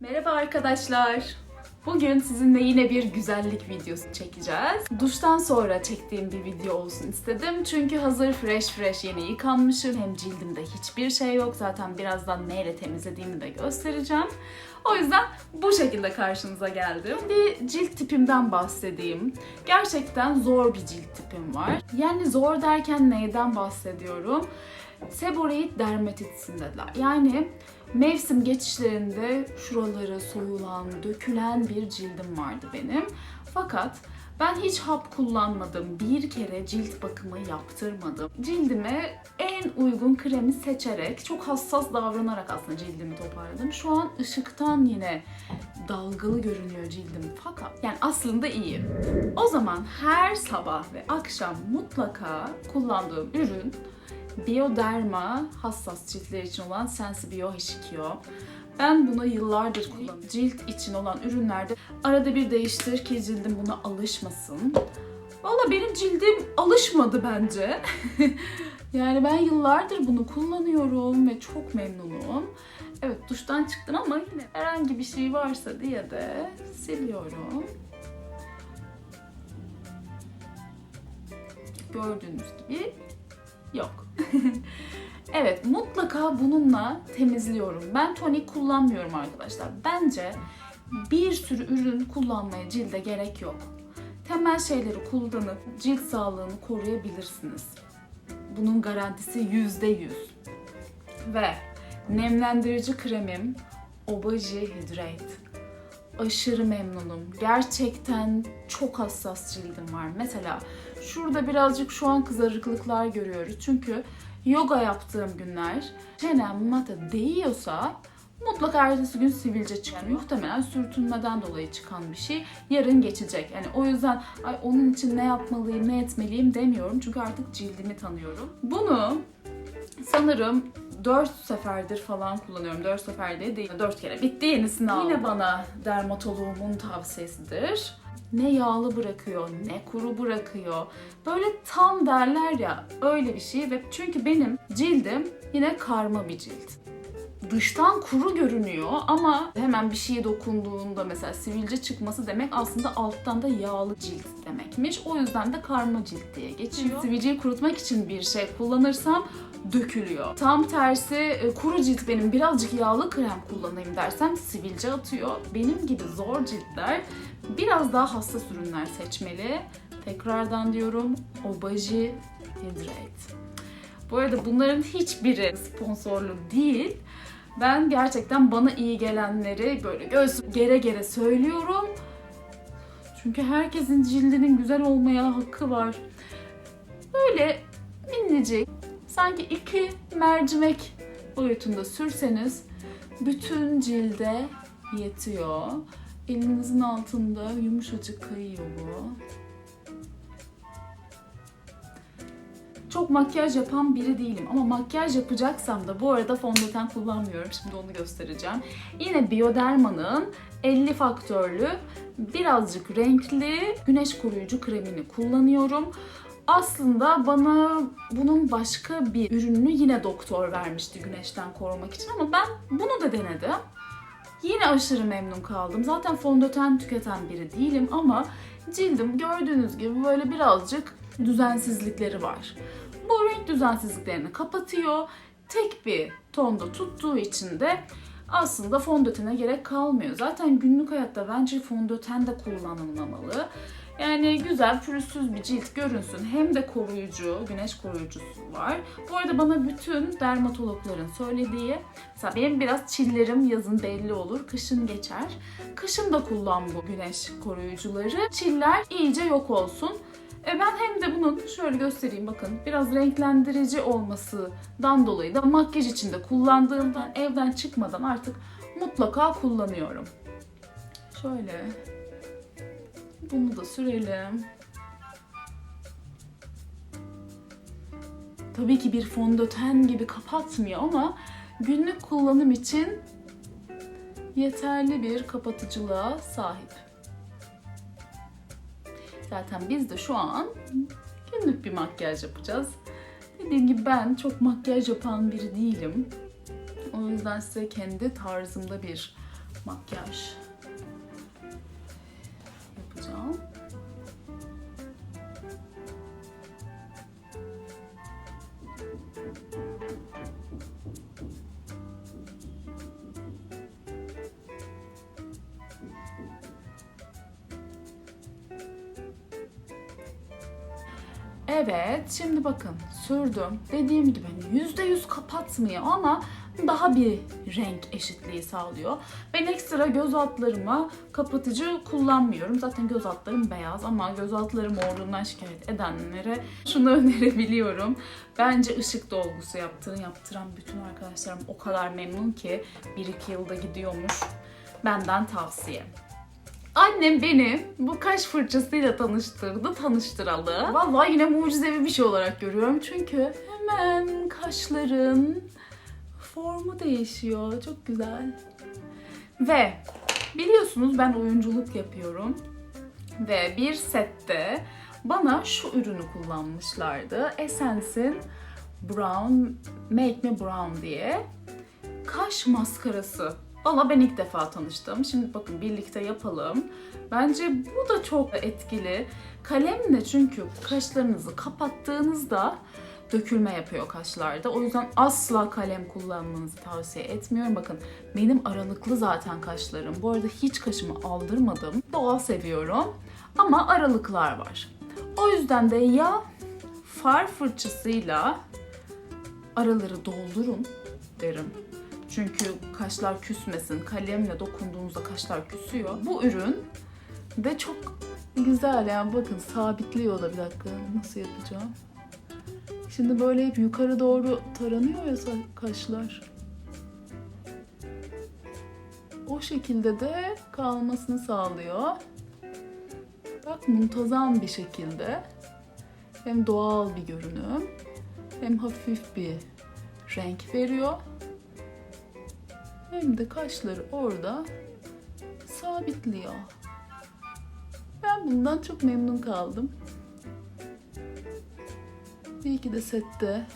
Merhaba arkadaşlar. Bugün sizinle yine bir güzellik videosu çekeceğiz. Duştan sonra çektiğim bir video olsun istedim. Çünkü hazır fresh fresh yeni yıkanmışım. Hem cildimde hiçbir şey yok. Zaten birazdan neyle temizlediğimi de göstereceğim. O yüzden bu şekilde karşınıza geldim. Bir cilt tipimden bahsedeyim. Gerçekten zor bir cilt tipim var. Yani zor derken neyden bahsediyorum? Seboreik dermatitisindeler. Yani mevsim geçişlerinde şuraları soyulan, dökülen bir cildim vardı benim. Fakat ben hiç hap kullanmadım. Bir kere cilt bakımı yaptırmadım. Cildime en uygun kremi seçerek, çok hassas davranarak aslında cildimi toparladım. Şu an ışıktan yine dalgalı görünüyor cildim fakat yani aslında iyi. O zaman her sabah ve akşam mutlaka kullandığım ürün Bioderma hassas ciltler için olan Sensibio H2O. Ben bunu yıllardır kullanıyorum. Cilt için olan ürünlerde arada bir değiştir ki cildim buna alışmasın. Valla benim cildim alışmadı bence. yani ben yıllardır bunu kullanıyorum ve çok memnunum. Evet duştan çıktım ama yine herhangi bir şey varsa diye de siliyorum. Gördüğünüz gibi yok. evet mutlaka bununla temizliyorum. Ben tonik kullanmıyorum arkadaşlar. Bence bir sürü ürün kullanmaya cilde gerek yok. Temel şeyleri kullanıp cilt sağlığını koruyabilirsiniz. Bunun garantisi yüzde yüz. Ve nemlendirici kremim Obagi Hydrate. Aşırı memnunum. Gerçekten çok hassas cildim var. Mesela şurada birazcık şu an kızarıklıklar görüyoruz. Çünkü yoga yaptığım günler çenem mata değiyorsa mutlaka ertesi gün sivilce çıkar. Muhtemelen sürtünmeden dolayı çıkan bir şey. Yarın geçecek. Yani o yüzden ay onun için ne yapmalıyım, ne etmeliyim demiyorum. Çünkü artık cildimi tanıyorum. Bunu sanırım 4 seferdir falan kullanıyorum. 4 sefer değil, değil 4 kere. Bitti yenisini aldım. Yine bana dermatoloğumun tavsiyesidir. Ne yağlı bırakıyor, ne kuru bırakıyor. Böyle tam derler ya öyle bir şey ve çünkü benim cildim yine karma bir cilt dıştan kuru görünüyor ama hemen bir şeye dokunduğunda mesela sivilce çıkması demek aslında alttan da yağlı cilt demekmiş. O yüzden de karma cilt diye geçiyor. Sivilceyi kurutmak için bir şey kullanırsam dökülüyor. Tam tersi e, kuru cilt benim birazcık yağlı krem kullanayım dersem sivilce atıyor. Benim gibi zor ciltler biraz daha hassas ürünler seçmeli. Tekrardan diyorum Obagi Hydrate. Bu arada bunların hiçbiri sponsorlu değil. Ben gerçekten bana iyi gelenleri böyle göğsüm gere gere söylüyorum. Çünkü herkesin cildinin güzel olmaya hakkı var. Böyle minicik, sanki iki mercimek boyutunda sürseniz bütün cilde yetiyor. Elinizin altında yumuşacık kayıyor bu. Çok makyaj yapan biri değilim ama makyaj yapacaksam da bu arada fondöten kullanmıyorum. Şimdi onu göstereceğim. Yine Bioderma'nın 50 faktörlü birazcık renkli güneş koruyucu kremini kullanıyorum. Aslında bana bunun başka bir ürününü yine doktor vermişti güneşten korumak için ama ben bunu da denedim. Yine aşırı memnun kaldım. Zaten fondöten tüketen biri değilim ama cildim gördüğünüz gibi böyle birazcık düzensizlikleri var. Bu renk düzensizliklerini kapatıyor. Tek bir tonda tuttuğu için de aslında fondötene gerek kalmıyor. Zaten günlük hayatta bence fondöten de kullanılmamalı. Yani güzel pürüzsüz bir cilt görünsün. Hem de koruyucu, güneş koruyucusu var. Bu arada bana bütün dermatologların söylediği, mesela benim biraz çillerim yazın belli olur, kışın geçer. Kışın da kullan bu güneş koruyucuları. Çiller iyice yok olsun. E ben hem de bunun şöyle göstereyim bakın biraz renklendirici olmasından dolayı da makyaj içinde kullandığımdan evden çıkmadan artık mutlaka kullanıyorum. Şöyle bunu da sürelim. Tabii ki bir fondöten gibi kapatmıyor ama günlük kullanım için yeterli bir kapatıcılığa sahip. Zaten biz de şu an günlük bir makyaj yapacağız. Dediğim gibi ben çok makyaj yapan biri değilim. O yüzden size kendi tarzımda bir makyaj Evet, şimdi bakın sürdüm. Dediğim gibi hani yüzde yüz kapatmıyor ama daha bir renk eşitliği sağlıyor. Ben ekstra göz altlarıma kapatıcı kullanmıyorum. Zaten göz altlarım beyaz ama göz altları morluğundan şikayet edenlere şunu önerebiliyorum. Bence ışık dolgusu yaptığı, yaptıran bütün arkadaşlarım o kadar memnun ki 1-2 yılda gidiyormuş. Benden tavsiye. Annem beni bu kaş fırçasıyla tanıştırdı, tanıştıralı. Vallahi yine mucizevi bir şey olarak görüyorum. Çünkü hemen kaşların formu değişiyor. Çok güzel. Ve biliyorsunuz ben oyunculuk yapıyorum. Ve bir sette bana şu ürünü kullanmışlardı. Essence'in Brown, Make Me Brown diye kaş maskarası. Valla ben ilk defa tanıştım. Şimdi bakın birlikte yapalım. Bence bu da çok etkili. Kalemle çünkü kaşlarınızı kapattığınızda dökülme yapıyor kaşlarda. O yüzden asla kalem kullanmanızı tavsiye etmiyorum. Bakın benim aralıklı zaten kaşlarım. Bu arada hiç kaşımı aldırmadım. Doğal seviyorum. Ama aralıklar var. O yüzden de ya far fırçasıyla araları doldurun derim. Çünkü kaşlar küsmesin. Kalemle dokunduğunuzda kaşlar küsüyor. Bu ürün de çok güzel yani bakın sabitliyor da bir dakika nasıl yapacağım. Şimdi böyle hep yukarı doğru taranıyor ya kaşlar. O şekilde de kalmasını sağlıyor. Bak muntazam bir şekilde. Hem doğal bir görünüm hem hafif bir renk veriyor. Hem de kaşları orada sabitliyor. Ben bundan çok memnun kaldım. İyi ki de sette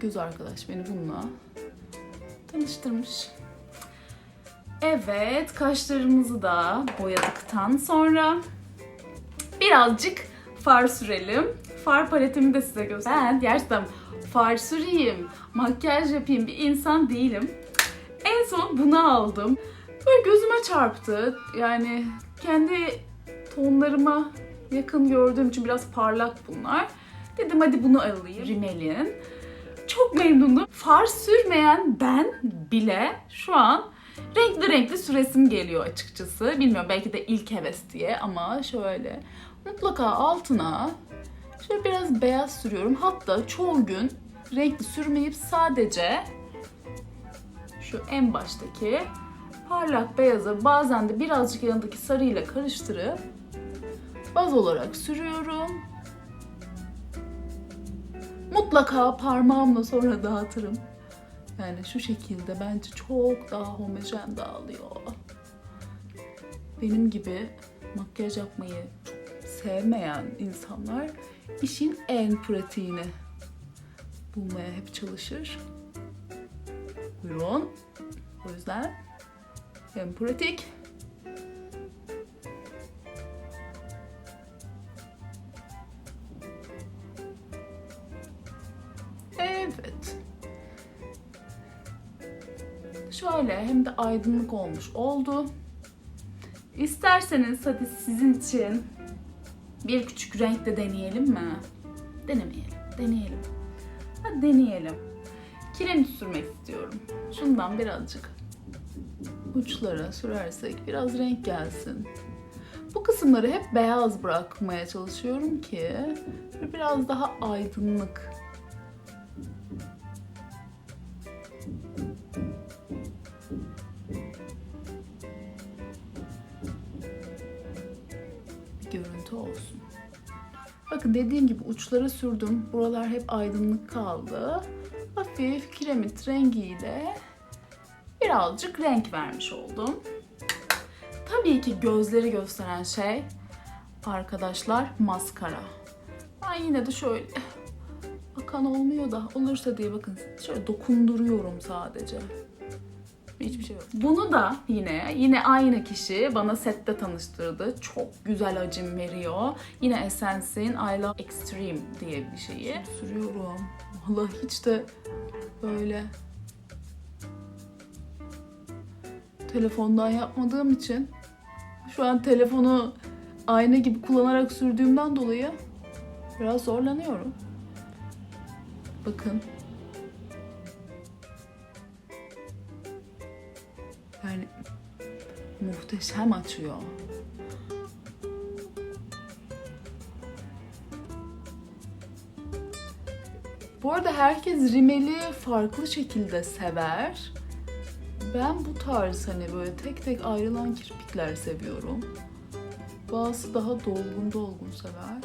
göz arkadaş beni bununla tanıştırmış. Evet, kaşlarımızı da boyadıktan sonra birazcık far sürelim. Far paletimi de size göstereyim. Ben gerçekten far süreyim, makyaj yapayım bir insan değilim. En son bunu aldım. Böyle gözüme çarptı. Yani kendi tonlarıma yakın gördüğüm için biraz parlak bunlar. Dedim hadi bunu alayım. Rimmel'in. Çok memnunum. Far sürmeyen ben bile şu an renkli renkli süresim geliyor açıkçası. Bilmiyorum belki de ilk heves diye ama şöyle mutlaka altına şöyle biraz beyaz sürüyorum. Hatta çoğu gün renkli sürmeyip sadece şu en baştaki parlak beyazı bazen de birazcık yanındaki sarıyla karıştırıp baz olarak sürüyorum. Mutlaka parmağımla sonra dağıtırım. Yani şu şekilde bence çok daha homojen dağılıyor. Benim gibi makyaj yapmayı sevmeyen insanlar işin en pratiğini bulmaya hep çalışır. Buyurun. O yüzden hem pratik Evet. Şöyle hem de aydınlık olmuş oldu. İsterseniz hadi sizin için bir küçük renk de deneyelim mi? Denemeyelim, deneyelim. Hadi deneyelim. Kiremit sürmek istiyorum. Şundan birazcık uçlara sürersek biraz renk gelsin. Bu kısımları hep beyaz bırakmaya çalışıyorum ki biraz daha aydınlık görüntü olsun. Bakın dediğim gibi uçlara sürdüm. Buralar hep aydınlık kaldı. Hafif kiremit rengiyle birazcık renk vermiş oldum. Tabii ki gözleri gösteren şey arkadaşlar maskara. Ben yine de şöyle akan olmuyor da olursa diye bakın şöyle dokunduruyorum sadece. Hiçbir şey yok. Bunu da yine yine aynı kişi bana sette tanıştırdı. Çok güzel acım veriyor. Yine Essence'in I Love Extreme diye bir şeyi. Sürüyorum. Vallahi hiç de böyle telefondan yapmadığım için şu an telefonu ayna gibi kullanarak sürdüğümden dolayı biraz zorlanıyorum. Bakın. Yani muhteşem açıyor. Bu arada herkes rimeli farklı şekilde sever. Ben bu tarz hani böyle tek tek ayrılan kirpikler seviyorum. Bazısı daha dolgun dolgun sever.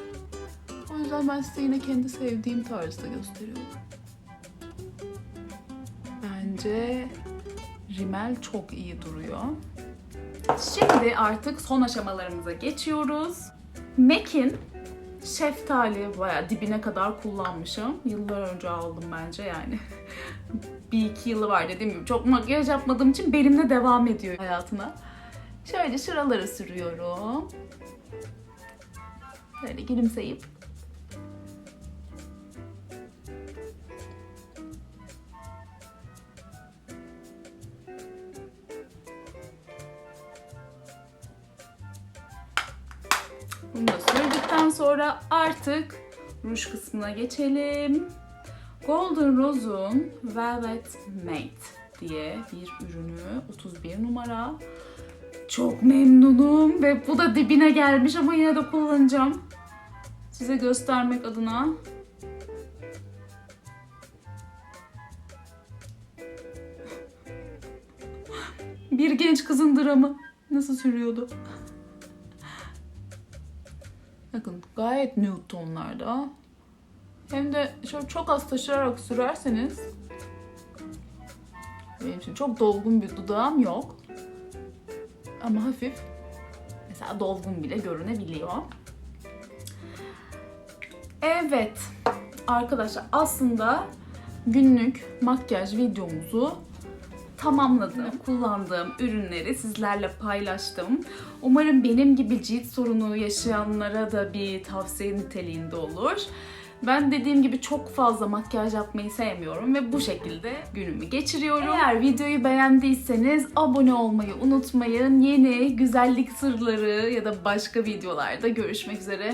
O yüzden ben size yine kendi sevdiğim tarzda gösteriyorum. Bence rimel çok iyi duruyor. Şimdi artık son aşamalarımıza geçiyoruz. MAC'in şeftali bayağı dibine kadar kullanmışım. Yıllar önce aldım bence yani. bir iki yılı var dediğim gibi. Çok makyaj yapmadığım için benimle devam ediyor hayatına. Şöyle şuraları sürüyorum. Böyle gülümseyip Bunu da sürdükten sonra artık ruj kısmına geçelim. Golden Rose'un Velvet Matte diye bir ürünü 31 numara. Çok memnunum ve bu da dibine gelmiş ama yine de kullanacağım. Size göstermek adına. Bir genç kızın dramı nasıl sürüyordu? Bakın gayet nude tonlarda. Hem de şöyle çok az taşırarak sürerseniz benim için çok dolgun bir dudağım yok. Ama hafif mesela dolgun bile görünebiliyor. Evet arkadaşlar aslında günlük makyaj videomuzu tamamladım. Kullandığım ürünleri sizlerle paylaştım. Umarım benim gibi cilt sorunu yaşayanlara da bir tavsiye niteliğinde olur. Ben dediğim gibi çok fazla makyaj yapmayı sevmiyorum ve bu şekilde günümü geçiriyorum. Eğer videoyu beğendiyseniz abone olmayı unutmayın. Yeni güzellik sırları ya da başka videolarda görüşmek üzere.